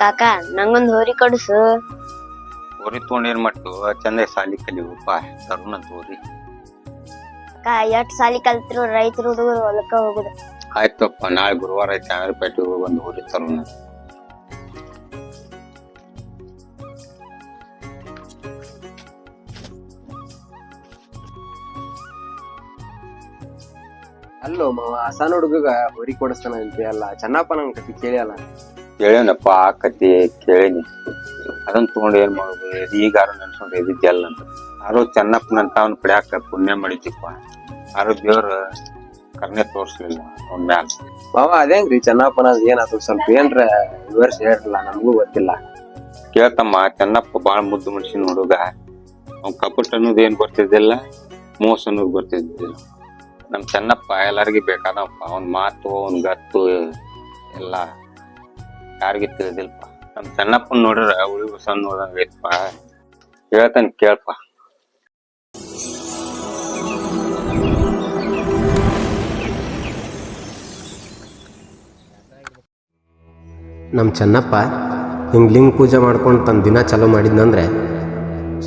ಕಾಕ ನಂಗೊಂದು ಹೋರಿ ಕೊಡ್ಸು. ಹೋರಿ ತೊಗೊಂಡ್ ಏನ್ ಮಾಡ್ತು ಚಂದ ಸಾಲಿ ಕಲಿವಪ್ಪ ತರುಣ ಹೋರಿ ಅಕ್ಕ ಎಷ್ಟ್ ಸಾಲಿ ಕಲ್ತ್ರು ರೈತರ ಹುಡುಗರು ಹೊಲಕ್ಕ ಹೋಗುದು. ಆಯ್ತಪ್ಪ ನಾಳೆ ಗುರುವಾರ ಐತೆ ಆಮೇಲೆ ಒಂದು ಹೋರಿ ತರುಣ. ಅಲ್ಲೋ ಮಾವ ಸಣ್ಣ ಹುಡುಗಗ ಹೊರಿ ಕೊಡಿಸ್ತಾನ ಅಂತೀಯಲ್ಲ ಅಲ್ಲ ಚೆನ್ನಪ್ಪ ನನ್ ಕತಿ ಕೇಳಿ ಅಲ್ಲ ಕೇಳೇನಪ್ಪ ಆ ಕತೆ ಕೇಳೇನಿ. ಅದನ್ನ ತಗೊಂಡು ಏನ್ ಮಾಡುದು ಈಗಾರು ನೆನ್ಸ್ಕೊಂಡು ಇದ್ದಿದ್ದೆಲ್ಲ ಅಂತ. ಯಾರೋ ಚೆನ್ನಪ್ಪನಂತ ಅವ್ನ ಪಡ್ಯಾಕ ಪುಣ್ಯ ಮಾಡಿದ್ದಿಪ್ಪ. ಯಾರು ದೇವ್ರ ಕರ್ನೆ ತೋರಿಸ್ಲಿಲ್ಲ ಅವ್ನ ಮ್ಯಾಲ. ಮಾವ ಅದೇನ್ರಿ ಚೆನ್ನಪ್ಪನ ಏನಾದ್ರು ಸ್ವಲ್ಪ ಏನ್ರ ವಿವರಿಸಿ ಹೇಳ್ರಲ್ಲ ನಮಗೂ ಗೊತ್ತಿಲ್ಲ. ಕೇಳ್ತಮ್ಮ ಚೆನ್ನಪ್ಪ ಬಾಳ ಮುದ್ದು ಮನುಷ್ಯನ ಹುಡುಗ. ಅವ್ನ ಕಪಟ್ ಅನ್ನೋದು ಏನ್ ಬರ್ತಿದ್ದಿಲ್ಲ ಮೋಸ ಅನ್ನೋದು ಬರ್ತಿದ್ದಿಲ್ಲ. ನಮ್ ಚೆನ್ನಪ್ಪ ಎಲ್ಲರಿಗೂ ಬೇಕಾದಪ್ಪ. ಅವ್ನ ಮಾತು ಅವ್ನ ಗತ್ತು ಎಲ್ಲ. ಯಾರಿಗೂ ತಿಳಿದಿಲ್ಪ ನಮ್ಮ ಸಣ್ಣಪ್ಪನ ನೋಡ್ರ ಉಳಿವು ಸಣ್ಣ ನೋಡಂಗೈತಪ್ಪ ಹೇಳ್ತಾನೆ ಕೇಳಪ್ಪ ನಮ್ಮ ಚೆನ್ನಪ್ಪ ಹಿಂಗೆ ಲಿಂಗ ಪೂಜೆ ಮಾಡ್ಕೊಂಡು ತನ್ನ ದಿನ ಚಾಲೂ ಮಾಡಿದ್ನಂದ್ರೆ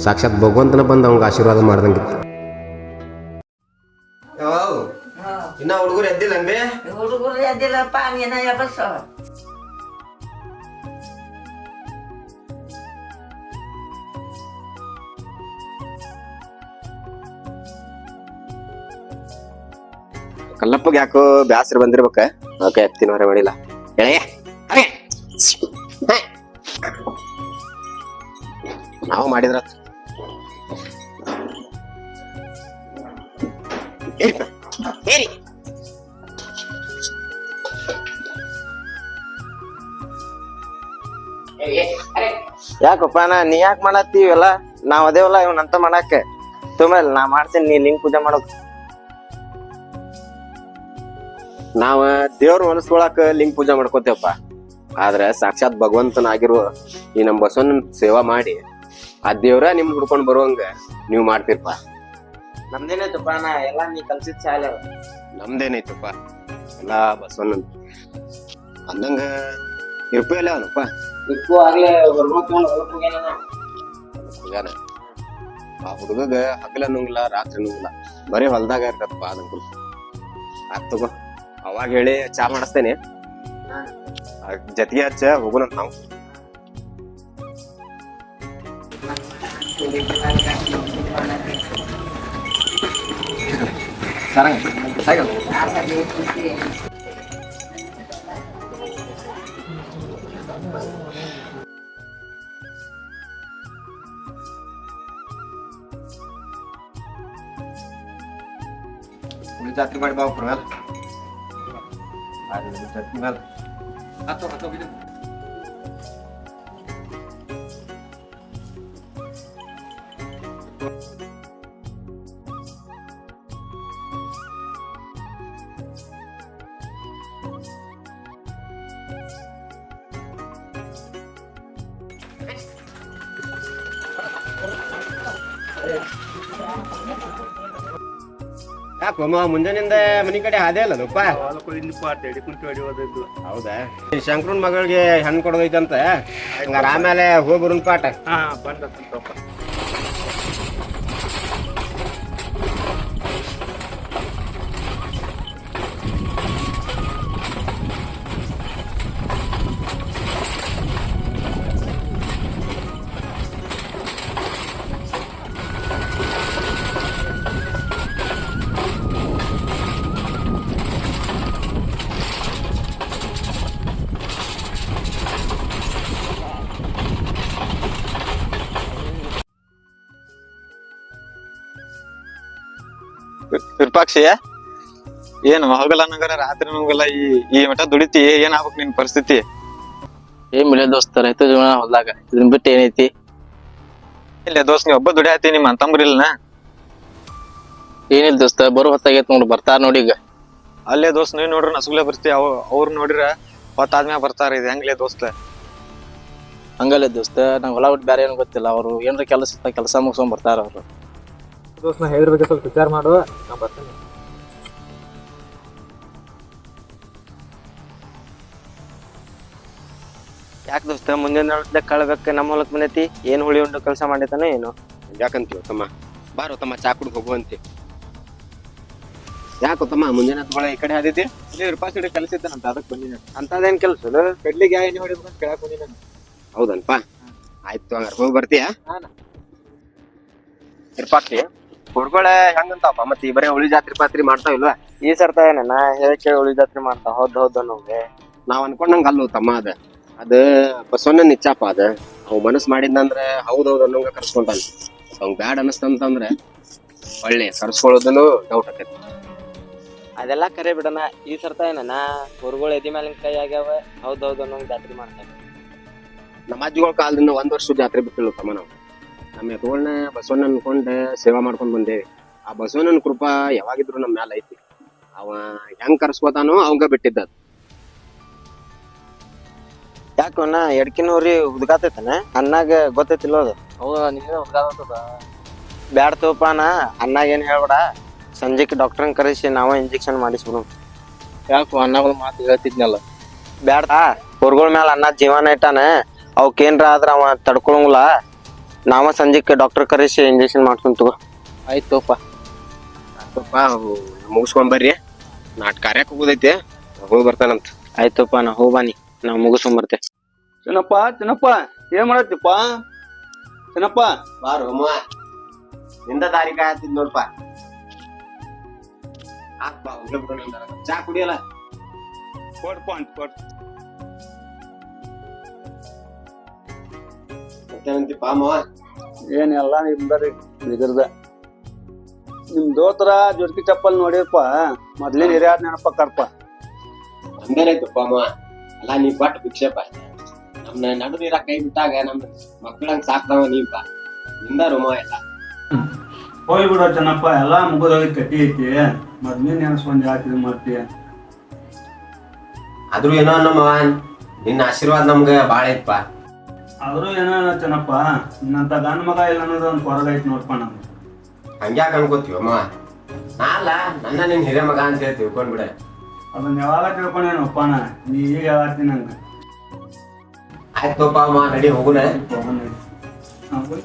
ಸಾಕ್ಷಾತ್ ಭಗವಂತನ ಬಂದು ಅವಂಗೆ ಆಶೀರ್ವಾದ ಮಾಡ್ದಂಗಿತ್ತು. ಇನ್ನ ಹುಡುಗರು ಎದ್ದಿಲ್ಲ ಹುಡುಗರು ಎದ್ದಿಲ್ಲಪ್ಪ ನೀನ ಎಬಸ ಕಲ್ಲಪ್ಪಗೆ ಯಾಕೋ ಬ್ಯಾಸರ ಬಂದಿರ್ಬೇಕ? ಓಕೆ ಎತ್ತಿನ ಹೊರ ಮಾಡಿಲ್ಲ. ಎಳೆಯ ಅರೆ. ಹೇ. ನಾವು ಮಾಡಿದ್ರ. ಯಾಕಪ್ಪ, ನಾ ನೀ ಯಾಕೆ ಮಾಡತ್ತೀವಲ್ಲ ನಾವ್ ಅದೇವಲ್ಲ ಇವನಂತ ಮಾಡಾಕ ತುಂಬ ನಾ ಮಾಡ್ತೀನಿ, ನೀ ಲಿಂಗ್ ಪೂಜೆ ಮಾಡೋಕ್. ನಾವ ದೇವ್ರ ಮನಸ್ಕೊಳಕ ಲಿಂಗ ಪೂಜೆ ಮಾಡ್ಕೋತೇವಪ್ಪ. ಆದ್ರೆ ಸಾಕ್ಷಾತ್ ಭಗವಂತನಾಗಿರುವ ಈ ನಮ್ಮ ಬಸವನ ಸೇವಾ ಮಾಡಿ ಆ ದೇವ್ರ ನಿಮ್ ಹುಡ್ಕೊಂಡ್ ಬರುವಂಗ ನೀವು ಮಾಡ್ತೀರಪ್ಪ ನಮ್ದೇನೈತಪ್ಪ ನಾ ಎಲ್ಲಾ ನೀ ಕಲ್ಸಿದ್ ಅವ. ನಮ್ದೇನೈತಪ್ಪ ಎಲ್ಲಾ ಬಸವನ ಅಂದಂಗ ಇರ್ಪಲ್ಲ ಅವನಪ್ಪ. ಇಕ್ಕು ಆಗ್ಲೇ ಹೋಗ್ಯಾನ ಆ ಹುಡುಗಗ ಹಗಲ ನುಂಗಿಲ್ಲ ರಾತ್ರಿ ನುಂಗಿಲ್ಲ ಬರೀ ಹೊಲ್ದಾಗ ಇರ್ತಪ್ಪ ಅದಂಗ ಆತ್ ತಗೋ. ಅವಾಗ ಹೇಳಿ ಚಾ ಮಾಡಿಸ್ತೇನೆ. ಆ ಜತಿಗೆ ಹಚ್ಚ ಹೋಗುನಂತ ನಾವು. ಉಳಿ ಜಾತ್ರೆ ಮಾಡಿ ಬಾ ಒಬ್ರ ಮೇಲೆ ಜಾತ್ರೆ ಮೇಲೆ ಹತ್ತು ಹತ್ತು ಬಿಡು. ಮುಂಜಾನಿಂದ ಮನಿ ಕಡೆ ಅದೇ ಅಲ್ಲ ಅದಪ್ಪ ಹೌದಾ? ಶಂಕರನ್ ಮಗಳಿಗೆ ಹಣ್ಣು ಕೊಡೋದೈತಂತ. ಹಂಗಾರ ಆಮೇಲೆ ಹೋಗಿ ಬರೋನ್ ಪಾಠ. ವಿರೂಪಾಕ್ಷಿ ಏನು ಹೋಗಲ್ಲ ನಂಗಾರ ರಾತ್ರಿ ನಂಗಲ್ಲ ಈ ಈ ಮಠ ದುಡಿತಿ ಏನ್ ಆಗ್ಬೇಕು ನಿನ್ ಪರಿಸ್ಥಿತಿ? ಏನ್ ಮಿಲೆ ದೋಸ್ತ ರೈತ ಜೀವನ ಹೊಲ್ದಾಗ. ಇದನ್ ಬಿಟ್ಟು ಏನೈತಿ? ಇಲ್ಲ ದೋಸ್ತ ನೀ ಒಬ್ಬ ದುಡಿಯಾತಿ ನಿಮ್ ಅಂತಂಬ್ರಿಲ್ನ? ಏನಿಲ್ಲ ದೋಸ್ತ ಬರೋ ಹೊತ್ತಾಗೈತ್ ನೋಡ್ ಬರ್ತಾರ ನೋಡಿ ಈಗ. ಅಲ್ಲೇ ದೋಸ್ತ ನೀವ್ ನೋಡ್ರಿ ನಸುಗ್ಲೆ ಬರ್ತಿ ಅವ್ ಅವ್ರ ನೋಡಿರ ಹೊತ್ತಾದ್ಮ್ಯಾಗ ಬರ್ತಾರ ಇದು ಹೆಂಗ್ಲೇ ದೋಸ್ತ? ಹಂಗಲ್ಲ ದೋಸ್ತ ನಂಗೆ ಹೊಲ ಬಿಟ್ಟು ಬೇರೆ ಏನು ಗೊತ್ತಿಲ್ಲ ಅವರು ಏನ್ರ ಕೆಲಸ ಕೆಲಸ ಮುಗಿಸ್ಕೊಂಡ್ ಬರ್ತಾರ ಅವ್ರು. ದೋಸ್ತ್ ನಾ ಹೇಳಿದ್ರ ಬಗ್ಗೆ ಸ್ವಲ್ಪ ವಿಚಾರ ಮಾಡು ನಾ ಬರ್ತೀನಿ. ಯಾಕೆ ದೋಸ್ತ ಮುಂದಿನ ನೋಡ್ದೆ ಕಳ್ಬೇಕು ನಮ್ಮ ಹೊಲಕ್ ಬಂದೈತಿ? ಏನ್ ಹುಳಿ ಉಂಡು ಕೆಲಸ ಮಾಡೈತಾನ ಏನು? ಯಾಕಂತೀವ ತಮ್ಮ ಬಾರೋ ತಮ್ಮ ಚಾ ಕುಡ್ದು ಹೋಗುವಂತೆ ಯಾಕೋ ತಮ್ಮ ಮುಂಜಾನೆ ತಗೊಳ ಈ ಕಡೆ ಆದಿತಿ ರೂಪಾಯಿ ಸಿಡಿ ಕೆಲಸ ಇದ್ದಾನಂತ ಅದಕ್ಕೆ ಬಂದಿನಿ ಅಂತದೇನ್ ಕೆಲಸ ಕಡ್ಲಿಗೆ ಕಡ್ಲಿಗೆ ಎಣ್ಣೆ ಅಂತ ಕೇಳಕ್ ಬಂದಿನ ಹೌದನ್ಪಾ. ಆಯ್ತು ಹಂಗಾರೆ ಹೋಗಿ ಬರ್ತೀಯಾ? ಹಾನ. ಹುಡ್ಗೊಳೆ ಹೆಂಗಂತಾವಪ್ಪ ಮತ್ತೆ ಈ ಬರೀ ಉಳಿ ಜಾತ್ರೆ ಪಾತ್ರಿ ಮಾಡ್ತಾವ ಇಲ್ವಾ? ಈ ಸರ್ತ ಏನ ಹೇಳಿ ಉಳಿ ಜಾತ್ರೆ ಮಾಡ್ತಾವ ಹೌದ್ ಹೌದ್ ಅನ್ನೋಗೆ ನಾವ್ ಅನ್ಕೊಂಡಂಗ ಅಲ್ಲ ತಮ್ಮ ಅದ. ಅದ ಬಸವಣ್ಣ ನಿಚ್ಚಾಪ ಅದ. ಅವ್ ಮನಸ್ ಮಾಡಿದ್ನಂದ್ರ ಹೌದೌದ್ ಅನ್ನೋಂಗ ಕರ್ಸ್ಕೊಂತಾನ ಅವ್ನ್ ಬ್ಯಾಡ್ ಅನಸ್ತಂತಂದ್ರೆ ಒಳ್ಳೆ ಕರ್ಸ್ಕೊಳ್ಳೋದನ್ನು ಡೌಟ್ ಆಕೈತಿ. ಅದೆಲ್ಲ ಕರೆ ಬಿಡೋಣ. ಈ ಸರ್ತ ಏನ ಹೊರಗಳು ಎದಿ ಮೇಲಿನ ಕೈ ಆಗ್ಯಾವ ಹೌದ್ ಹೌದ್ ಅನ್ನೋಂಗ್ ಜಾತ್ರೆ ಮಾಡ್ತಾರೆ ನಮ್ಮ ಅಜ್ಜಿಗಳ ಕಾಲದಿಂದ ಒಂದ್ ವರ್ಷ ಜಾತ್ರೆ ಬಿಟ್ಟಿಲ್ಲ ತಮ್ಮ ನಾವು. ನಮ್ಮ ಎತ್ಗಳನ್ನ ಬಸವಣ್ಣ ಅನ್ಕೊಂಡು ಸೇವಾ ಮಾಡ್ಕೊಂಡ್ ಬಂದೇವಿ. ಆ ಬಸವಣ್ಣನ ಕೃಪಾ ಯಾವಾಗಿದ್ರು ನಮ್ಮ ಮ್ಯಾಲ ಐತಿ. ಅವ ಹೆಂಗ್ ಕರ್ಸ್ಕೊತಾನೋ ಅವಂಗ ಬಿಟ್ಟಿದ್ದ ಯಾಕೋನ ಯಾಕೋ ನಾ ಎಡ್ಕಿನೂರಿ ಹುಡ್ಗಾತೈತನ ಅನ್ನಾಗ ಗೊತ್ತೈತಿಲ್ಲ ಅದು. ಹೌದಾ ನೀನೇ ಹುಡ್ಗಾದ ಬ್ಯಾಡ ತೋಪ ನಾ ಅನ್ನಾಗ ಏನ್ ಹೇಳ್ಬೇಡ. ಸಂಜೆಕ್ ಡಾಕ್ಟರ್ನ ಕರೆಸಿ ನಾವ ಇಂಜೆಕ್ಷನ್ ಮಾಡಿಸ್ಬಿಡು ಯಾಕೋ ಅನ್ನಗಳ ಮಾತು ಹೇಳ್ತಿದ್ನಲ್ಲ. ಬ್ಯಾಡ ಹೊರಗಳ ಮ್ಯಾಲ ಅನ್ನ ಜೀವನ ಇಟ್ಟಾನ. ಅವಕ್ಕೇನ್ರ ಆದ್ರ ಅವ ತಡ್ಕೊಳಂಗಿಲ್ಲ. ನಾವ ಸಂಜೆಕ್ ಡಾಕ್ಟರ್ ಕರೆಸಿ ಇಂಜೆಕ್ಷನ್ ಮಾಡ್ಕೊಂಡ್ ತಗೋ. ಆಯ್ತೋಪ ಸ್ವಲ್ಪ ಮುಗಿಸ್ಕೊಂಡ್ ಬರ್ರಿ. ನಾಟ್ ಕಾರ್ಯಕ್ ಹೋಗೋದೈತೆ ಹೋಗಿ ಬರ್ತಾನಂತ. ಆಯ್ತಪ್ಪ ನಾ ಹೋಗ್ಬಾನಿ ನಾ ಮುಗಿಸ್ಕೊಂಡ್ ಬರ್ತೆ ಚಿನ್ನಪ್ಪ ಚಿನ್ನಪ್ಪ ಏನ್ ಮಾಡತ್ತಿಪ್ಪ ಚಿನ್ನಪ್ಪ ಬಾರು ಅಮ್ಮ ನಿಂದ ದಾರಿ ಕಾಯತ್ತಿದ್ ನೋಡ್ಪ. ಹೋಗ್ಲೇ ಚಾ ಕುಡಿಯಲ್ಲ? ಕೊಡ್ಪ ಅಂತ ಕೊಡ್. ಮತ್ತೇನಂತಿಪ್ಪ ಅಮ್ಮ ಏನೆಲ್ಲ ನಿಮ್ದರಿ ಬಿದಿರ್ದ ನಿಮ್ ದೋತ್ರ ಜೋಡಿ ಚಪ್ಪಲ್ ನೋಡಿರ್ಪ ಮೊದ್ಲಿನ ಹಿರಿಯಾರ ನೆನಪ ಕರ್ಪ ನಮ್ದೇನಾಯ್ತಪ್ಪ ಪಾಮವ ಅಲ್ಲ ನೀ ಬಟ್ ಭಿಕ್ಷೆಪ್ಪ ನಮ್ನ ನಡು ನೀರ ಕೈ ಬಿಟ್ಟಾಗ ನಮ್ ಮಕ್ಕಳಂಗ್ ಸಾಕ್ತಾವ ನೀವಪ್ಪ ನಿಂದ ರೋಮ ಎಲ್ಲ. ಹೋಗಿ ಬಿಡೋ ಚೆನ್ನಪ್ಪ ಎಲ್ಲ ಮುಗಿದೋಗಿ ಕಟ್ಟಿ ಐತಿ. ಮೊದ್ಲಿನ ನೆನಸ್ಕೊಂಡ್ ಯಾಕೆ ಮಾಡ್ತೀಯ ಆದ್ರೂ ಏನೋ ನಮ್ಮ ನಿನ್ನ ಆಶೀರ್ವಾದ ನಮ್ಗೆ ಭಾಳ ಐತ್ಪ. ಆದ್ರೂ ಏನೋ ಚೆನ್ನಪ್ಪ ನಿನ್ನಂತ ಗಂಡ ಮಗ ಇಲ್ಲ ಅನ್ನೋದು ಒಂದು ಕೊರಗ ಐತಿ ನೋಡ್ಪ ನಮ್ಗೆ. ಹಂಗ್ಯಾಕ ಅನ್ಕೋತೀವ ಅಮ್ಮ? ನಾ ಅಲ್ಲ ನನ್ನ ನಿನ್ ಹಿರಿಯ ಮಗ ಅಂತ ಹೇಳಿ ತಿಳ್ಕೊಂಡ್ಬಿಡೆ. ಅದನ್ನ ಯಾವಾಗ ತಿಳ್ಕೊಂಡೇನು ನಾ ನೀ ಈಗ ಹೇಳ್ತೀನಿ ನಂಗೆ. ಆಯ್ತಪ್ಪ ಅಮ್ಮ ನಡಿ ಹೋಗುಣ ಅದ್ರ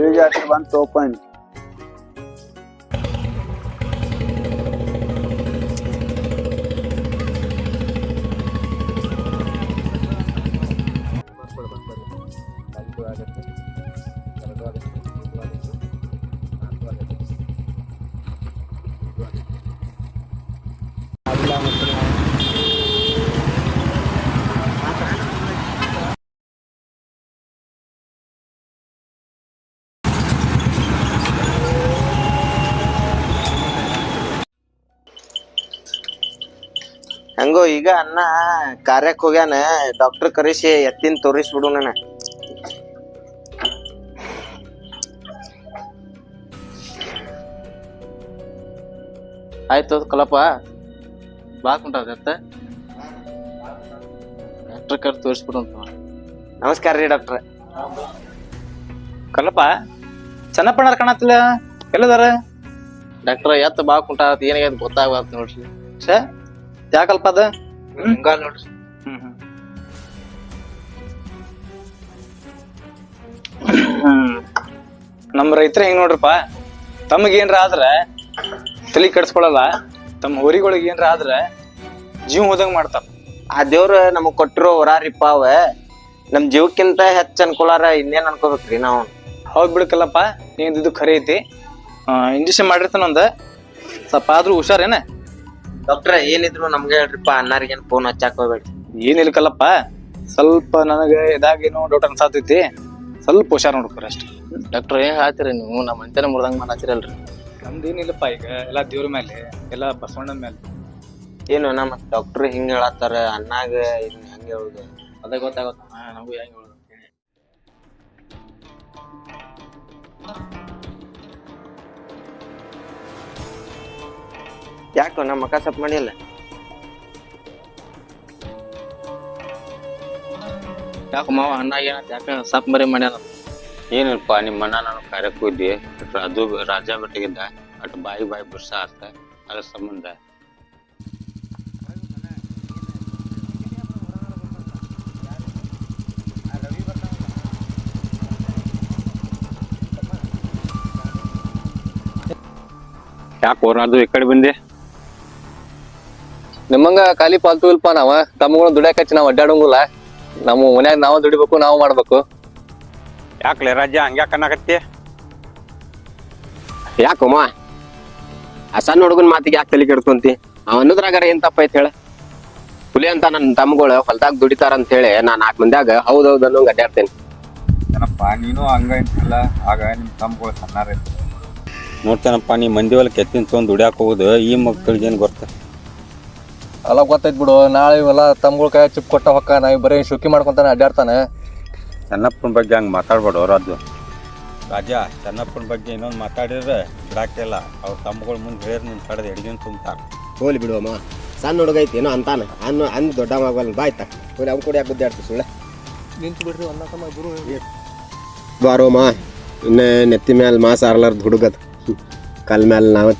ಈಗ ಯಾಕೆ ಬಂತು ಓಪನ್ ಈಗ ಅನ್ನ ಕಾರ್ಯಕ್ ಹೋಗ್ಯಾನ ಡಾಕ್ಟರ್ ಕರೆಸಿ ಎತ್ತಿನ ತೋರಿಸ್ಬಿಡು ನನ್ನ. ಆಯ್ತು ಕಲಪ ಬಾ ಕುಂಟಾಗತ್ತ ಡಾಕ್ಟರ್ ಕರ್ ತೋರಿಸ್ಬಿಡು ಅಂತ ನಮಸ್ಕಾರ ರೀ ಡಾಕ್ಟರ್ ಕಲಪ ಚೆನ್ನಪ್ಪಣ್ಣಾರ ಕಾಣತ್ತಿಲ್ಲ? ಎಲ್ಲದಾರ? ಡಾಕ್ಟರ್ ಎತ್ತ ಬಾ ಕುಂಟಾಗತ್ತ ಏನಾಗ್ಯದ ಗೊತ್ತಾಗತ್ತ ನೋಡ್ರಿ. ಛೇ ಯಾಕಲ್ಪ ಅದ? ನೋಡ್ರಿ ನಮ್ಮ ರೈತರ ಹೆಂಗ್ ನೋಡ್ರಪ್ಪ ತಮಗೇನ್ರ ಆದ್ರೆ ತಲೆ ಕೆಡ್ಸ್ಕೊಳಲ್ಲ ತಮ್ಮ ಹೋರಿಗಳಿಗೆ ಏನ್ರ ಆದ್ರ ಜೀವ ಹೋದಂಗ್ ಮಾಡ್ತಾರ. ಆ ದೇವ್ರ ನಮಗ್ ಕೊಟ್ಟಿರೋ ವರಾರಿಪ್ಪ ಅವ ನಮ್ ಜೀವಕ್ಕಿಂತ ಹೆಚ್ಚ ಅನ್ಕೊಳಾರ ಇನ್ನೇನ್ ಅನ್ಕೋಬೇಕ್ರಿ ನಾವು. ಹೌದ್ ಬಿಡಕಲ್ಲಪ್ಪ ನೀನ್ ಇದು ಖರೆ ಐತಿ. ಇಂಜೆಕ್ಷನ್ ಮಾಡಿರ್ತಾನ ಒಂದ ಸ್ವಲ್ಪ ಆದ್ರೂ ಹುಷಾರೇನ ಡಾಕ್ಟ್ರ ಏನಿದ್ರು ನಮ್ಗೆ ಹೇಳ್ರಿಪ್ಪ ಅನ್ನಾರಿಗೇನ್ ಫೋನ್ ಹಚ್ಚಾಕ್ ಏನ್ ಇಲ್ಕಲ್ಲಪ್ಪ? ಸ್ವಲ್ಪ ನನಗೆ ಇದಾಗೇನೋ ಡೌಟ್ ಅನ್ಸಾತೈತಿ. ಸ್ವಲ್ಪ ಹುಷಾರ್ ನೋಡ್ಕೊರಿ ಅಷ್ಟೇ. ಡಾಕ್ಟರ್ ಏನ್ ಹೇಳ್ತೀರಿ ನೀವು? ನಮ್ಮ ಅಂತಾನೆ ಮುರ್ದಂಗ್ ನಮ್ದು ನಮ್ದೇನಿಲ್ಲಪ್ಪ ಈಗ ಎಲ್ಲ ದೇವ್ರ ಮೇಲೆ ಎಲ್ಲ ಬಸವಣ್ಣ ಮೇಲೆ. ಏನು ನಮ್ಮ ಡಾಕ್ಟರ್ ಹಿಂಗ್ ಹೇಳತ್ತಾರ? ಅನ್ನಾಗ ಇದನ್ನ ಹೆಂಗ್ ಹೇಳುದು? ಅದೇ ಗೊತ್ತಾಗತ್ತ ನಮಗೂ ಹೆಂಗ್ ಹೇಳುದು ಅಂತ ಯಾಕೋ ನಮ್ಮ ಮಕ್ಕ ಸಪ್ ಮಾಡಿಲ್ಲ ಯಾಕ ಮಾವ ಅಣ್ಣ ಏನಂತ ಯಾಕ ಸಪ್ ಮರಿ ಮಾಡ್ಯಾನ ಏನಿಲ್ಲಪ್ಪ ನಿಮ್ಮ ಅಣ್ಣ ನಾನು ಕಾರ್ಯಕ್ಕೆ ಹೋದ್ವಿ ಅದು ರಾಜ ಬೆಟ್ಟಿಗಿದ್ದ ಅಟ್ ಬಾಯಿ ಬಾಯಿ ಬಿರ್ಸ ಆತ. ಅದ್ರ ಸಂಬಂಧ. ಯಾಕೆ ಅದು ಈ ಕಡೆ ಬಂದೆ? ನಿಮ್ಮಂಗ ಖಾಲಿ ಪಾಲ್ತು ಇಲ್ಪ ನಾವ? ತಮ್ಮಗಳು ದುಡ್ಯಾಕ ಹಚ್ಚಿ ನಾವು ಅಡ್ಡಾಡಂಗಿಲ್ಲ ನಮ್ಮ ಮನ್ಯಾಗ ನಾವು ದುಡಿಬೇಕು ನಾವು ಮಾಡ್ಬೇಕು. ಯಾಕಲೇ ರಾಜ್ಯ ಹಂಗ್ಯಾಕ ಅನ್ನಕತ್ತಿ? ಯಾಕಮ್ಮ ಆ ಸಣ್ಣ ಹುಡುಗನ ಮಾತಿಗೆ ಯಾಕೆ ತಲೆ ಕೆಡ್ಕೊಂತಿ ಅವ ಅನ್ನೋದ್ರಾಗಾರ ಏನ್ ತಪ್ಪೈತ್ ಹೇಳ? ಹುಲಿ ಅಂತ ನನ್ನ ತಮ್ಮಗಳು ಹೊಲ್ದಾಗ ದುಡಿತಾರ ಅಂತ ಹೇಳಿ ನಾ ನಾಲ್ಕು ಮಂದ್ಯಾಗ ಹೌದು ಅನ್ನೋ ಅಡ್ಡಾಡ್ತೇನೆ ಏನಪ್ಪ ನೀನು ಹಂಗ ಅಂತಿಲ್ಲ ಆಗ ನಿಮ್ ತಮ್ಮಗಳು ಸಣ್ಣಾರ ನೋಡ್ತೇನಪ್ಪ ನೀ ಮಂದಿ ಹೊಲಕ್ಕೆ ಎತ್ತಿನ ತೊಗೊಂಡು ದುಡ್ಯಾಕ ಹೋಗುದು ಈ ಮಕ್ಕಳಿಗೆ ಏನು ಗೊತ್ತ? ಅಲ್ಲ ಗೊತ್ತೈತ್ ಬಿಡು ನಾಳೆ ಇವೆಲ್ಲ ತಮ್ಗಳ ಕೈ ಚಿಪ್ ಕೊಟ್ಟ ಹೊಕ್ಕ ನಾವ್ ಬರೀ ಶುಕಿ ಮಾಡ್ಕೊಂತಾನೆ ಅಡ್ಡಾಡ್ತಾನೆ ಚೆನ್ನಪ್ಪನ ಬಗ್ಗೆ ಹಂಗೆ ಮಾತಾಡ್ಬೇಡ ರಾಜು ರಾಜ ಚೆನ್ನಪ್ಪನ ಬಗ್ಗೆ ಇನ್ನೊಂದು ಮಾತಾಡಿದ್ರೆ ಬಿಡಾಕ್ತಿಲ್ಲ ಅವ್ರ ತಮ್ಮಗಳ ಮುಂದೆ ಹೇಳಿದ್ರೆ ನಿನ್ನ ಕಡೆದು ಎಡ್ಗಿನ ತುಂಬ್ತಾರೆ ಹೋಲಿ ಬಿಡುವಮ್ಮ ಸಣ್ಣ ಹುಡುಗ ಐತಿ ಏನೋ ಅಂತಾನೆ. ಅನ್ನ ಅಂದ್ ದೊಡ್ಡ ಮಗಲ್ ಬಾಯ್ತ ಹೋಲಿ ಅವ್ನು ಕೂಡ ಯಾಕೆ ಗುದ್ದಾಡ್ತಿ ಸುಳ್ಳೆ? ನಿಂತು ಬಿಡ್ರಿ ಒಂದ ಸಮ ಗುರು ಬಾರೋಮ ಇನ್ನೇ ನೆತ್ತಿ ಮ್ಯಾಲ ಮಾಸ ಆರ್ಲಾರ್ದು ಹುಡುಗದು. ಕಲ್ ಮ್ಯಾಲ ನಾವು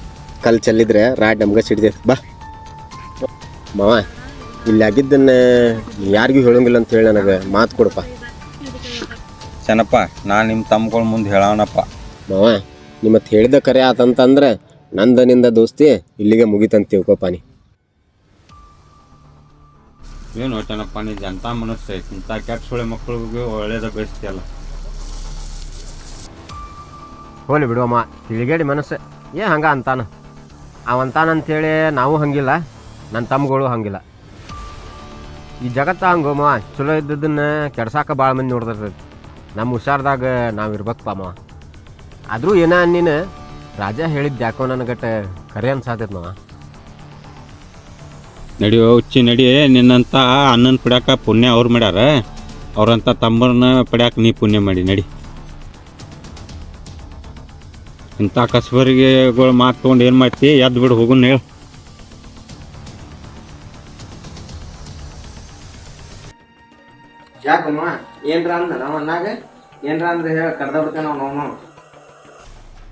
ಕಲ್ ಚೆಲ್ಲಿದ್ರೆ ರಾಡ್ ನಮ್ಗೆ ಸಿಡಿದೈತೆ ಬಾ. ಮಾವ ಇಲ್ಲಿ ಆಗಿದ್ದನ್ನ ಯಾರಿಗೂ ಹೇಳಂಗಿಲ್ಲ ಅಂತ ಹೇಳಿ ನನಗೆ ಮಾತು ಕೊಡಪ್ಪ. ಚೆನ್ನಪ್ಪ ನಾನು ನಿಮ್ಮ ತಮ್ಮಗಳ ಮುಂದೆ ಹೇಳೋಣಪ್ಪ ಮಾವ ನಿಮ್ಮತ್ ಹೇಳಿದ ಕರೆ ಆತಂತಂದ್ರೆ ನಂದ ನಿಂದ ದೋಸ್ತಿ ಇಲ್ಲಿಗೆ ಮುಗಿತಂತ ತಿಳ್ಕೊಪ್ಪ ನೀ. ಏನು ಚೆನ್ನಪ್ಪ ನೀ ಜನತಾ ಮನಸ್ಸು ಇಂಥ ಕೆಟ್ಟ ಸುಳಿ ಮಕ್ಕಳಿಗೆ ಒಳ್ಳೇದ ಬಯಸ್ತಿಯಲ್ಲ. ಹೋಲಿ ಬಿಡುವಮ್ಮ ತಿಳಿಗೇಡಿ ಮನಸ್ಸು. ಏ ಹಂಗ ಅಂತಾನ? ಅವಂತಾನಂತೇಳಿ ಅಂತಾನ ಅಂತೇಳಿ ನಾವು ಹಂಗಿಲ್ಲ. ನನ್ನ ತಮ್ಮಗಳು ಹಂಗಿಲ್ಲ. ಈ ಜಗತ್ತ ಅಮ್ಮ ಚಲೋ ಇದ್ದದನ್ನ ಕೆಡ್ಸಾಕ ಭಾಳ ಮಂದಿ ನೋಡ್ದಿರ್ತೈತಿ ನಮ್ಮ ಹುಷಾರ್ದಾಗ ನಾವು ಇರ್ಬೇಕಪ್ಪ ಆದರೂ ಏನ ನೀನು ರಾಜ ಹೇಳಿದ್ದ ಯಾಕೋ ನನಗಟ್ಟ ಕರೆ ಅನ್ಸಾತೈತಿ ಮಾವ. ನಡಿಯೋ ಹುಚ್ಚಿ, ನಡಿ. ನಿನ್ನಂತ ಅಣ್ಣನ ಪಡ್ಯಾಕ ಪುಣ್ಯ ಅವ್ರು ಮಾಡ್ಯಾರ. ಅವ್ರಂತ ತಮ್ಮನ ಪಡ್ಯಾಕ ನೀ ಪುಣ್ಯ ಮಾಡಿ, ನಡಿ. ಇಂಥ ಕಸಬರಿಗೆಗಳು ಮಾತು ತೊಗೊಂಡು ಏನು ಮಾಡ್ತಿ? ಎದ್ದು ಬಿಡು, ಹೋಗುನ್ ಹೇಳು. ಯಾಕಮ್ಮ? ಏನ್ರ ಅಂದ ನಮ್ಮ ಅಣ್ಣಾಗ? ಏನ್ರ ಅಂದ್ರೆ ಹೇಳ ಕರ್ದ ಬಿಡ್ತೇನೆ ಅವನು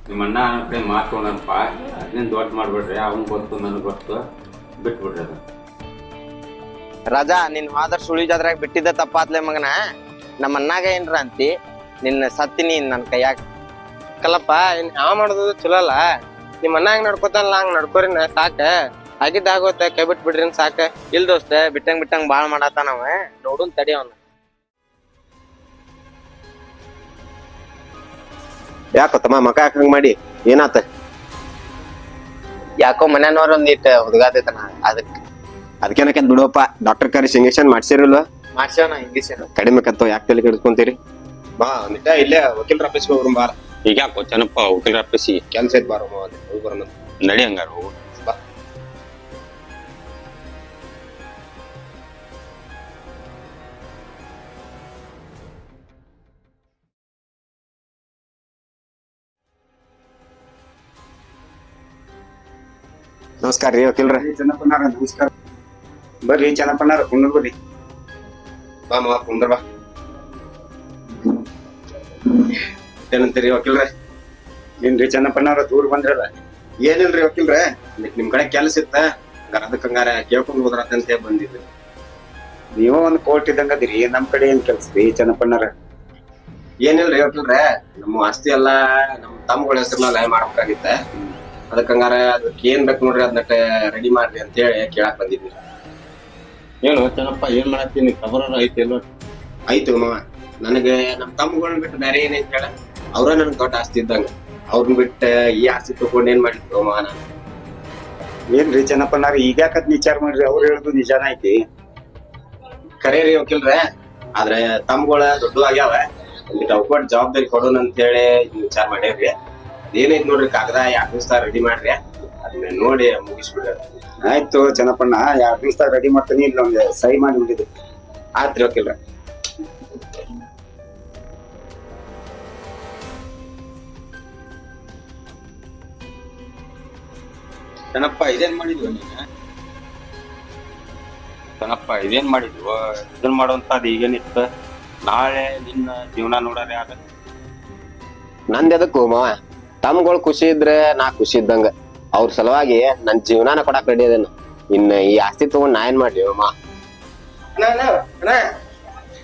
ನಿಮ್ಮ ಅಣ್ಣ ಅನ್ನೋ ಕಡೆ ಮಾತು ಅದನ್ನ ದೊಡ್ಡ ಮಾಡ್ಬಿಡ್ರಿ ಅವ್ನು ಗೊತ್ತು ನನಗೆ ಗೊತ್ತು. ಬಿಟ್ಬಿಡ್ರಿ ಅದು ರಾಜಾ ನಿನ್ ಮಾದರ್ ಸುಳಿ ಜಾದ್ರಾಗ ಬಿಟ್ಟಿದ್ದ ತಪ್ಪಾತ್ಲೆ ಮಗನ? ನಮ್ಮ ಅಣ್ಣಾಗ ಏನ್ರ ಅಂತಿ? ನಿನ್ನ ಸತ್ತಿನಿ ನನ್ನ ಕೈಯಾಗ. ಕಲ್ಲಪ್ಪ ಇನ್ ಯಾವ ಮಾಡೋದು ಚಲೋ ಅಲ್ಲ? ನಿಮ್ಮ ಅಣ್ಣ ಹಂಗ್ ನಡ್ಕೋತಾನಲ್ಲ ಹಂಗ್ ನಡ್ಕೋರಿನ ಸಾಕ? ಆಗಿದ್ದಾಗೋತ ಕೈ ಬಿಟ್ ಬಿಡ್ರಿ ಸಾಕ? ಇಲ್ ದೋಸ್ತ ಬಿಟ್ಟಂಗ್ ಬಿಟ್ಟಂಗ್ ಬಾಳ್ ಮಾಡತ್ತಾನವ ನೋಡುನ್ ತಡಿ ಅವ್ನ. ಯಾಕೋ ತಮ್ಮ ಮಕ ಹಾಕಂಗ್ ಮಾಡಿ? ಏನಾತ? ಯಾಕೋ ಮನೆಯವ್ರ ಒಂದಿಟ್ ಹುಡುಗಾತೈತನ ಅದಕ್ಕೆ. ಅದಕ್ಕೇನಕ್ಕೆ ಬಿಡುವಪ್ಪ ಡಾಕ್ಟರ್ ಕರೆಸಿ ಇಂಜೆಕ್ಷನ್ ಮಾಡ್ಸಿರಲ್ವಾ? ಮಾಡ್ಸೇವನ ಇಂಗ್ಲೀಷ್ ಕಡಿಮೆ ಕತ್ತೋ ಯಾಕೆ ತಲೆ ಕೆಡಿಸ್ಕೊಂತೀರಿ? ಬಾ ಒಂದಿಟ್ಟ ಇಲ್ಲೇ ವಕೀಲರ ಆಫೀಸ್ ಹೋಗ್ರು ಬಾರ ಈಗ ಯಾಕೋ ಚೆನ್ನಪ್ಪ ವಕೀಲರ ಆಫೀಸಿ ಕೆಲ್ಸ ಐತ್ ಬಾರೋ ಹೋಗಿ ಬರೋಣ ನಡಿ ಹಂಗಾರ ಹೋಗು. ನಮಸ್ಕಾರ ರೀ ವಕೀಲ್ರ. ಚೆನ್ನಪ್ಪನಾರ ನಮಸ್ಕಾರ. ಬರ್ರಿ ಚೆನ್ನಪ್ಪನಾರ ಕುಂದ್ರ ಬರ್ರಿ ಬಾ ಮಾ ಕುಂದ್ರ ಬಾ. ಏನಂತೀರಿ ವಕೀಲ್ರ? ಏನ್ರಿ ಚೆನ್ನಪ್ಪನಾರ ದೂರ ಬಂದ್ರಲ್ಲ? ಏನಿಲ್ರಿ ವಕೀಲ್ರ ನಿಮ್- ಕಡೆ ಕೆಲಸ ಇತ್ತ? ಕರದ ಕಂಗಾರ ಹಂಗಾರ ಕೇಳ್ಕೊಂಡ್ ಹೋದ್ರತ್ತಂತ ಬಂದಿದ್ದು. ನೀವ ಒಂದ್ ಕೋರ್ಟ್ ಇದ್ದಂಗ ಅದಿರಿ ನಮ್ ಕಡೆ ಏನ್ ಕೆಲ್ಸ ರೀ ಚೆನ್ನಪ್ಪನಾರ ಏನಿಲ್ರಿ ವಕೀಲ್ರ ನಮ್ಮ ಆಸ್ತಿ ಎಲ್ಲಾ ನಮ್ ತಮ್ಮಗಳ ಹೆಸರ್ನಲ್ಲ ಮಾಡ್ಬೇಕಾಗಿತ್ತ. ಅದಕ್ಕೆ ಹಂಗಾರ ಅದಕ್ಕೆ ಏನ್ ಬೇಕು ನೋಡ್ರಿ ಅದನ್ನ ರೆಡಿ ಮಾಡ್ರಿ ಅಂತ ಹೇಳಿ ಕೇಳಕ್ ಬಂದಿದ್ವಿ. ಹೇಳು ಚೆನ್ನಪ್ಪ ಏನ್ ಮಾಡತ್ತೀನಿ? ಖಬರ ಐತಿ ಎಲ್ಲೋ ಆಯ್ತು ಮಾವ ನನಗೆ ನಮ್ಮ ತಮ್ಮಗಳನ್ನ ಬಿಟ್ಟು ಬೇರೆ ಏನೈತಿ ಹೇಳ? ಅವ್ರ ನನ್ಗೆ ದೊಡ್ಡ ಆಸ್ತಿ ಇದ್ದಂಗ. ಅವ್ರನ್ನ ಬಿಟ್ಟು ಈ ಆಸ್ತಿ ತಗೊಂಡ್ ಏನ್ ಮಾಡಿದ್ರು ಮಾವ ನಾನು? ಏನ್ರಿ ಚೆನ್ನಪ್ಪನಾರ ಈಗ ಯಾಕತ್ ವಿಚಾರ ಮಾಡ್ರಿ? ಅವ್ರು ಹೇಳುದು ನಿಜಾನ ಐತಿ? ಖರೆ ರೀ ವಕೀಲ್ರೆ ಆದ್ರೆ ತಮ್ಮಗಳ ದೊಡ್ಡ ಆಗ್ಯಾವ. ಅವ್ಕೊಟ್ ಜವಾಬ್ದಾರಿ ಕೊಡೋಣ ಅಂತ ಹೇಳಿ ವಿಚಾರ ಮಾಡ್ಯಾರ್ರಿ ಏನೈತ್ ನೋಡ್ರಿ ಕಾಗದ ಎರಡ್ ದಿವಸ ರೆಡಿ ಮಾಡ್ರಿ. ಅದನ್ನ ನೋಡಿ ಮುಗಿಸ್ಬಿಡ್ರಿ ಆಯ್ತು ಚೆನ್ನಪ್ಪಣ್ಣ ಎರಡ್ ದಿವಸ ರೆಡಿ ಮಾಡ್ತೀನಿ ಇಲ್ಲ ಒಂದ್ ಸಹಿ ಮಾಡಿ ಬಿಡಿದ್ದು ಆತ್ರಿ ವಕೀಲ್ರೆ ಚೆನ್ನಪ್ಪ ಇದೇನ್ ಮಾಡಿದ್ವಿ ನೀನು? ಚೆನ್ನಪ್ಪ ಇದೇನ್ ಮಾಡಿದ್ವ? ಇದನ್ ಮಾಡುವಂತದ್ ಈಗೇನಿತ್ತ ನಾಳೆ ನಿನ್ನ ಜೀವನ ನೋಡಾರೆ ಆಗ ನಂದ್ ಎದಕ್ಕೂ ಮಾವ? ತಮ್ಗಳು ಖುಷಿ ಇದ್ರೆ ನಾ ಖುಷಿ ಇದ್ದಂಗ. ಅವ್ರ ಸಲುವಾಗಿ ನನ್ ಜೀವನಾನ ಕೊಡಕ್ ರೆಡಿ ಅದೇನು. ಇನ್ನ ಈ ಆಸ್ತಿ ತಗೊಂಡ್ ನಾ ಏನ್ ಮಾಡ್ಲಿ ಅಮ್ಮ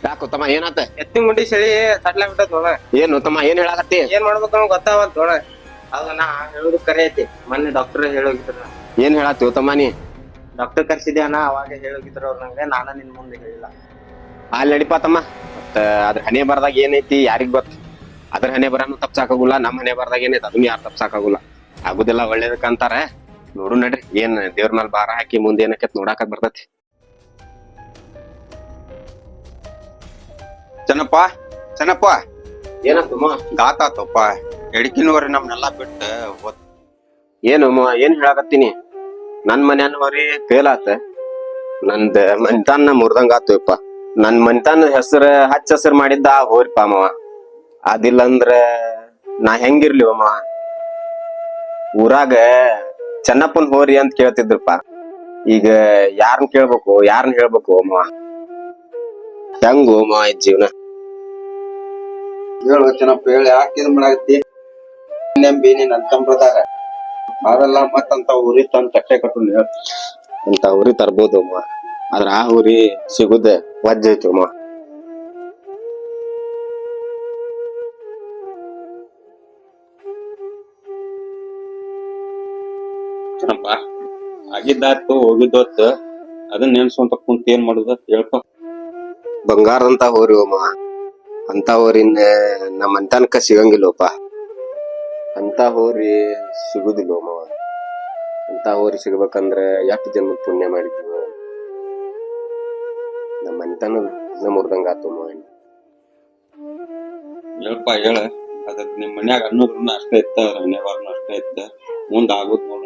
ಯಾಕೋ ತಮ್ಮ ಏನಾತ? ಎತ್ತಿನ ಗುಂಡಿ ಚಳಿ ಸಟ್ಲ ಬಿಟ್ಟದ ಏನು ತಮ್ಮ ಏನ್ ಹೇಳಾಕತ್ತಿ? ಏನ್ ಮಾಡ್ಬೇಕು ಗೊತ್ತಾವತ್ ನೋಡ. ಅದ ನಾ ಹೇಳುದು ಕರೆ ಐತಿ. ಮೊನ್ನೆ ಡಾಕ್ಟರ್ ಹೇಳೋಗಿದ್ರು ಏನ್ ಹೇಳತ್ತಿ ತಮ್ಮ ನೀ? ಡಾಕ್ಟರ್ ಕರ್ಸಿದ್ದೆ ಅಣ್ಣ ಅವಾಗ ಹೇಳೋಗಿದ್ರು ಅವ್ರ ನಂಗೆ. ನಾನ ನಿನ್ ಮುಂದೆ ಹೇಳಿಲ್ಲ. ಅಲ್ಲಿ ನಡಿಪಾತಮ್ಮ ಮತ್ತ ಅದ್ರ ಹಣೆ ಬರ್ದಾಗ ಏನೈತಿ? ಯಾರಿಗ್ ಗೊತ್ತ ಅದ್ರ ಹಣೆ ಬರನು ತಪ್ಸಾಕಾಗುಲ್ಲ ನಮ್ಮ ಹಣೆ ಬರ್ದಾಗ ಏನೈತಿ ಅದನ್ನ ಯಾರು ತಪ್ಸಾಕಾಗುಲ್ಲ. ಆಗುದಿಲ್ಲ ಒಳ್ಳೇದಕ್ಕ ಅಂತಾರ. ನೋಡು ನಡ್ರಿ ಏನ್ ದೇವ್ರ ಮೇಲೆ ಭಾರ ಹಾಕಿ ಮುಂದೆ ಏನಕ್ಕೆ ನೋಡಾಕ ಬರ್ತೈತಿ. ಚೆನ್ನಪ್ಪ ಚೆನ್ನಪ್ಪ. ಏನಂತಮ್ಮ ಗಾತಾತಪ್ಪ ಎಡಕಿನವ್ರಿ ನಮ್ನೆಲ್ಲ ಬಿಟ್ಟು ಹೋತ್ ಏನು ಏನ್ ಹೇಳಾಕತ್ತೀನಿ? ನನ್ ಮನ್ಯಾನವರಿ ಫೇಲ್ ಆತ. ನಂದ್ ಮನಿತಾನ ಮುರ್ದಂಗ ಆತುಪ್ಪ ನನ್ ಮನಿತಾನ ಹೆಸರು ಹಚ್ಚ ಹೆಸರು ಮಾಡಿದ್ದ ಹೋರಿಪ್ಪ ಮಾವ ಅದಿಲ್ಲ ಅಂದ್ರ ನಾ ಹೆಂಗಿರ್ಲಿ ಅಮ್ಮ ಊರಾಗ ಚೆನ್ನಪ್ಪನ ಹೋರಿ ಅಂತ ಕೇಳ್ತಿದ್ರಪ್ಪ. ಈಗ ಯಾರನ್ ಕೇಳ್ಬೇಕು? ಯಾರನ್ ಹೇಳ್ಬೇಕು ಅಮ್ಮ? ಹೆಂಗು ಅಮ್ಮ ಈ ಜೀವನ? ಹೇಳು ಚೆನ್ನಪ್ಪ ಹೇಳಿ ಯಾಕೆ ಇದು ಮಾಡಾಕತ್ತಿ? ನೆಂಬಿ ನೀನ್ ಅಂತಂಬ್ರದಾರ ಅದೆಲ್ಲ ಮತ್ತಂತ ಉರಿ ತಂದ್ ತಟ್ಟೆ ಕಟ್ಟು ಅಂತ ಊರಿ ತರ್ಬೋದು ಅಮ್ಮ. ಆದ್ರ ಆ ಊರಿ ಸಿಗುದ ವಜ್ಜೈತು ಐತಿ ಅಮ್ಮ. ಆಗಿದ್ದಾಯ್ತು ಹೋಗಿದ್ದೋತ್ ಅದನ್ನ ನೆನ್ಸ್ಕೊಂತ ಕುಂತ ಏನ್ ಮಾಡುದ ಹೇಳ್ಪ ಬಂಗಾರದಂತ ಹೋರಿ ಅಮ್ಮ. ಅಂತ ಹೋರಿನ ನಮ್ಮ ಅಂತನಕ ಸಿಗಂಗಿಲ್ಲಪ್ಪ. ಅಂತ ಹೋರಿ ಸಿಗುದಿಲ್ಲ ಅಮ್ಮ. ಅಂತ ಹೋರಿ ಸಿಗ್ಬೇಕಂದ್ರ ಎಷ್ಟು ಜನ್ಮದ ಪುಣ್ಯ ಮಾಡಿದ್ವಿ. ನಮ್ಮ ಅಂತನ ಮುರ್ದಂಗ ಆತು ಅಮ್ಮ. ಹೇಳ್ಪ ಹೇಳ. ಅದಕ್ಕೆ ನಿಮ್ ಮನ್ಯಾಗ ಅನ್ನೋದ್ರನ್ನ ಅಷ್ಟೇ ಇತ್ತ ಹಣೆಬಾರ್ನು ಅಷ್ಟೇ ಇತ್ತ. ಮುಂದ್ ಆಗುದ್ ನೋಡು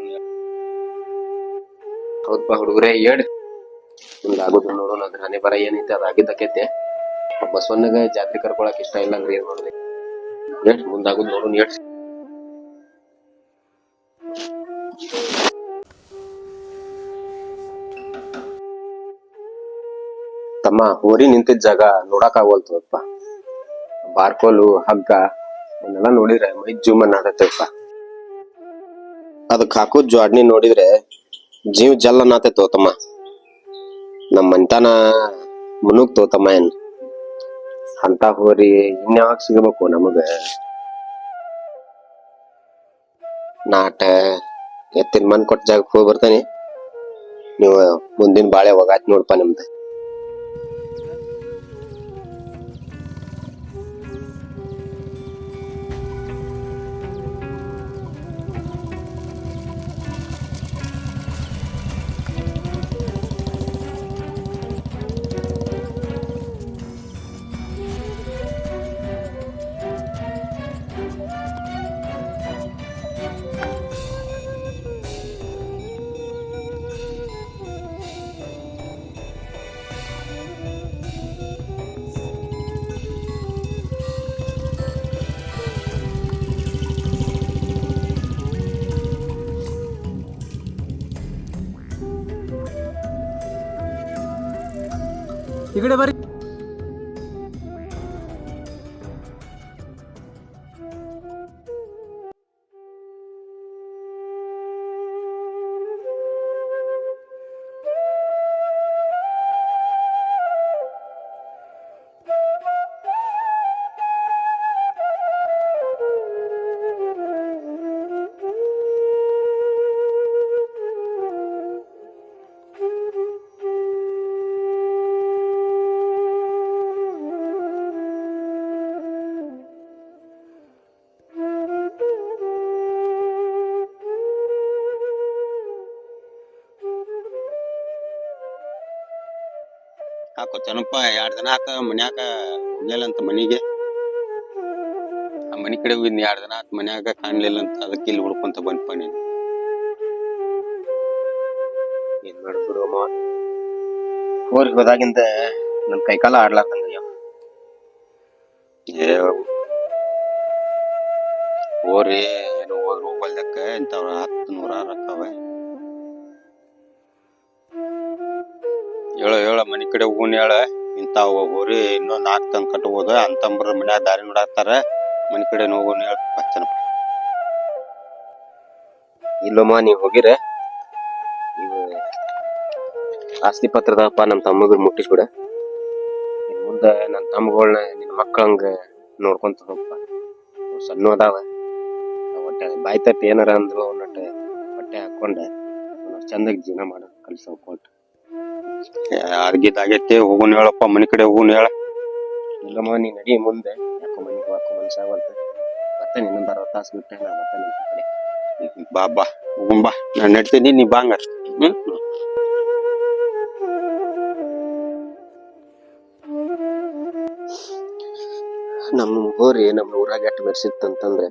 ಹೌದಪ್ಪ ಹುಡುಗರೇ ಏಡ್ ನಿಮ್ಗೆ ನೋಡೋಣ ಅದ್ರ ಹನಿ ಬರ ಏನೈತೆ, ಅದ್ ಆಗಿದ್ದಕ್ಕೈತೆ. ಬಸವಣ್ಣಗ ಜಾತ್ರೆ ಕರ್ಕೊಳಕ್ ಇಷ್ಟ ಇಲ್ಲ ಅಂದ್ರೆ ಏನ್ ಏಟ್ ಮುಂದಾಗುದ್ ನೋಡೋಣ ಏಟ್ ತಮ್ಮ ಹೋರಿ ನಿಂತಿದ್ ಜಾಗ ನೋಡಕ್ ಆಗೋಲ್ತದಪ್ಪ ಬಾರ್ಕೋಲು, ಹಗ್ಗ, ಅವನ್ನೆಲ್ಲ ನೋಡಿದ್ರೆ ಮೈ ಜೂಮನ್ ಆಗತ್ತಪ್ಪ ಅದಕ್ ಹಾಕೋ ಜೋಡ್ನಿ ನೋಡಿದ್ರೆ ಜೀವ ಜಲ್ಲ ತೋತಮ್ಮ. ನಮ್ಮ ಮನ್ತಾನ ಮುನುಗ್ ತೋತಮ್ಮ ಏನ್? ಅಂತ ಹೋರಿ ಇನ್ಯಾವಾಗ ಸಿಗಬೇಕು ನಮಗ? ನಾಟ, ಎತ್ತಿನ ಮನ್ ಕೊಟ್ಟ ಜಾಗಕ್ಕೆ ಹೋಗಿ ಬರ್ತಾನೆ. ನೀವು ಮುಂದಿನ ಬಾಳೆ ಹೋಗಾತ್ ನೋಡ್ಪ ನಿಮ್ದು. ಈಗಡೆ ಬರ್ರಿ ಹಾಕೋ ಚೆನ್ನಪ್ಪ ಎರಡ್ ದಿನ ಆತ ಮನ್ಯಾಗ ಹೋಗ್ಲಿಲ್ಲ ಅಂತ ಮನಿಗೆ. ಆ ಮನಿ ಕಡೆ ಹೋಗಿದ್ನಿ ಎರಡ್ ದಿನ ಆತ ಮನ್ಯಾಗ ಕಾಣ್ಲಿಲ್ಲ ಅಂತ ಅದಕ್ಕೆ ಇಲ್ಲಿ ಹುಡ್ಕೊಂತ ಬಂದ್ಪ ನೀನು. ಏನ್ ಮಾಡ್ಬಿಡು ಅಮ್ಮ? ಊರಿಗೆ ಹೋದಾಗಿಂದ ನನ್ ಕೈಕಾಲ ಆಡ್ಲಾರ್ದಂಗ ಆಗ್ಯಾವ. ಏ ಓರಿ ಏನು ಹೋದ್ರು ಹೋಗ್ಬಲ್ದಕ್ಕ ಇಂಥವ್ರ ಹತ್ತು ನೂರಾರು ರೊಕ್ಕವ ಹೇಳ. ಹೇಳ ಮನಿ ಕಡೆ ಹೂನ್ ಹೇಳ. ಇಂತಾವ ಹೋರಿ ಇನ್ನೂ ನಾಲ್ಕು ತಂದ್ ಕಟ್ಬೋದು. ಅಂತಂಬ್ರ ಮನ್ಯಾಗ ದಾರಿ ನೋಡಾಕ್ತಾರ. ಮನಿ ಕಡೆ ಹೋಗೋಣ ಹೇಳ. ಬಚ್ಚನಪ್ಪ. ಇಲ್ಲಮ್ಮ, ನೀವ್ ಹೋಗಿರ. ನೀವು ಆಸ್ತಿ ಪತ್ರದಪ್ಪ ನಮ್ಮ ತಮ್ಮಗ್ರ ಮುಟ್ಟಿಸ್ಬಿಡ. ಇನ್ ಮುಂದ ನನ್ ತಮ್ಮಗಳನ್ನ ನಿನ್ ಮಕ್ಕಳಂಗ ನೋಡ್ಕೊಂತ ಹೋಗಪ್ಪ ಸಣ್ಣ ಅದಾವ. ಒಟ್ಟ ಬಾಯ್ ಏನಾರ ಅಂದ್ರು ಅವನಟ್ಟ ಹೊಟ್ಟೆ ಹಾಕೊಂಡ ಚಂದಾಗಿ ಜೀವನ ಮಾಡ, ಕಲ್ಸ ಕೊಟ್ಟು ಯಾರಿಗಿದಾಗೈತಿ ಹೋಗುನ್ ಹೇಳಪ್ಪ ಮನಿ ಕಡೆ ಹೋಗುನ್ ಹೇಳ. ಇಲ್ಲಮ್ಮ ನೀ ನಡಿ ಮುಂದೆ. ಯಾಕೋ ಮನೆ ಹಾಕೋ ಮನ್ಸಾಗಂತ ಮತ್ತೆ ನಿನ್ನ ಅರವತ್ತು ತಾಸು ಬಿಟ್ಟೆ ನಾ ಮತ್ತೆ ನಿನ್ ಕಡೆ. ಬಾ ಬಾ ಹೋಗೋಣ ಬಾ. ನಾನ್ ನಡ್ತೀನಿ ನೀ ಬಾಂಗ ಹ್ಮ್? ನಮ್ಮ ಹೋರಿ ನಮ್ಮ ಊರಾಗ ಎಟ್ ಮೆರ್ಸಿತ್ತಂತಂದ್ರೆ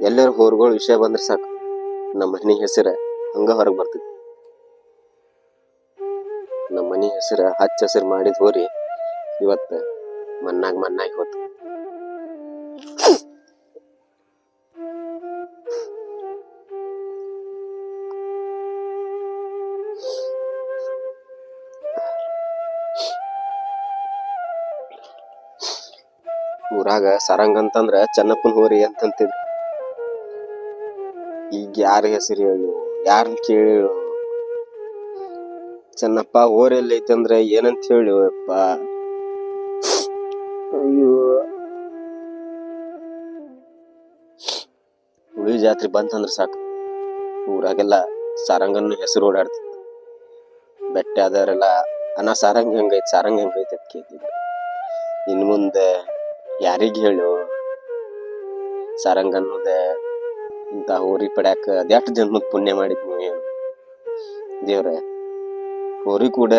ಎಲ್ಲರ ಹೋರ್ಗಳ ವಿಷಯ ಬಂದ್ರೆ ಸಾಕು. ನಮ್ಮ ಮನೆ ಹೆಸರ ಹಂಗ ಹೊರಗೆ ಬರ್ತೈತಿ ನಮ್ಮ ಮನೆ ಹೆಸರು, ಹಚ್ಚ ಹಸಿರು ಮಾಡಿದ್ ಹೋರಿ, ಇವತ್ತು ಮಣ್ಣಾಗ ಮನ್ನಾಗಿ ಹೋತು. ಊರಾಗ ಸರಂಗ್ ಅಂತಂದ್ರ ಚೆನ್ನಪ್ಪನ ಹೋರಿ ಅಂತಂತಿದ್ರು. ಈಗ ಯಾರ ಹೆಸರು ಹೇಳು ಯಾರನ್ನ ಕೇಳಿ ಚೆನ್ನಪ್ಪ ಓರೆಯಲ್ಲಿ ಐತೆ ಅಂದ್ರೆ ಏನಂತ ಹೇಳಿ ಅಪ್ಪ. ಅಯ್ಯೋ. ಹುಳಿ ಜಾತ್ರೆ ಬಂತಂದ್ರೆ ಸಾಕು. ಊರಾಗೆಲ್ಲ ಸಾರಂಗನ ಹೆಸರು ಓಡಾಡ್ತಿತ್ತು. ಬೆಟ್ಟ ಆದವರೆಲ್ಲ ಅನ್ನ ಸಾರಂಗ ಹೆಂಗೈತೆ ಸಾರಂಗ ಹೆಂಗೈತೆ ಅಂತ ಕೇಳ್ತಿದ್ರು. ಇನ್ ಮುಂದೆ ಯಾರಿಗೆ ಹೇಳು? ಸಾರಂಗ ಅನ್ನೋದೆ ಇಂಥ ಹೋರಿ ಪಡ್ಯಾಕ ಅದೆಷ್ಟು ಜನ್ಮದ ಪುಣ್ಯ ಮಾಡಿದ್ವಿ ದೇವ್ರ. ಹೋರಿ ಕೂಡ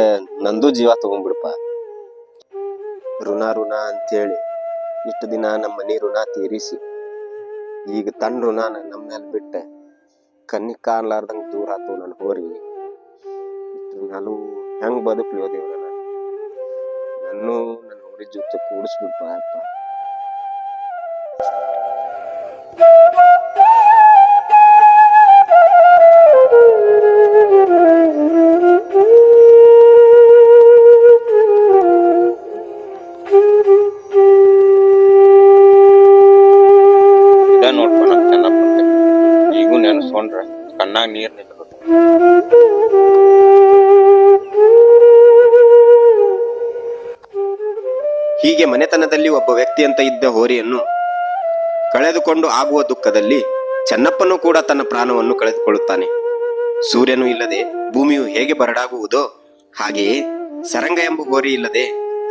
ನಂದು ಜೀವ ತಗೊಂಡ್ಬಿಡಪ್ಪ. ಋಣ ಋಣ ಅಂತೇಳಿ ಇಷ್ಟು ದಿನ ನಮ್ಮ ಮನೆ ಋಣ ತೀರಿಸಿ, ಈಗ ತನ್ನ ಋಣನ ನಮ್ಮ ಮೇಲೆ ಬಿಟ್ಟೆ ಕಣ್ಣಿಗೆ ಕಾಣ್ಲಾರ್ದಂಗ ದೂರ ಆತು ನನ್ನ ಹೋರಿ ಇಷ್ಟು ನಾನು ಹೆಂಗ್ ಬದುಕಲಿ ದೇವ್ರ ನಾನು ನನ್ನೂ ನನ್ನ ಹೋರಿ ಜೊತೆ ಕೂಡಿಸ್ಬಿಡ್ಪ ಅಪ್ಪ ಹೀಗೆ ಮನೆತನದಲ್ಲಿ ಒಬ್ಬ ವ್ಯಕ್ತಿ ಅಂತ ಇದ್ದ ಹೋರಿಯನ್ನು ಕಳೆದುಕೊಂಡು ಆಗುವ ದುಃಖದಲ್ಲಿ ಚೆನ್ನಪ್ಪನೂ ಕೂಡ ತನ್ನ ಪ್ರಾಣವನ್ನು ಕಳೆದುಕೊಳ್ಳುತ್ತಾನೆ. ಸೂರ್ಯನು ಇಲ್ಲದೆ ಭೂಮಿಯು ಹೇಗೆ ಬರಡಾಗುವುದೋ ಹಾಗೆಯೇ ಸರಂಗ ಎಂಬ ಹೋರಿ ಇಲ್ಲದೆ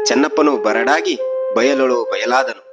ಚೆನ್ನಪ್ಪನು ಬರಡಾಗಿ ಬಯಲೊಳು ಬಯಲಾದನು.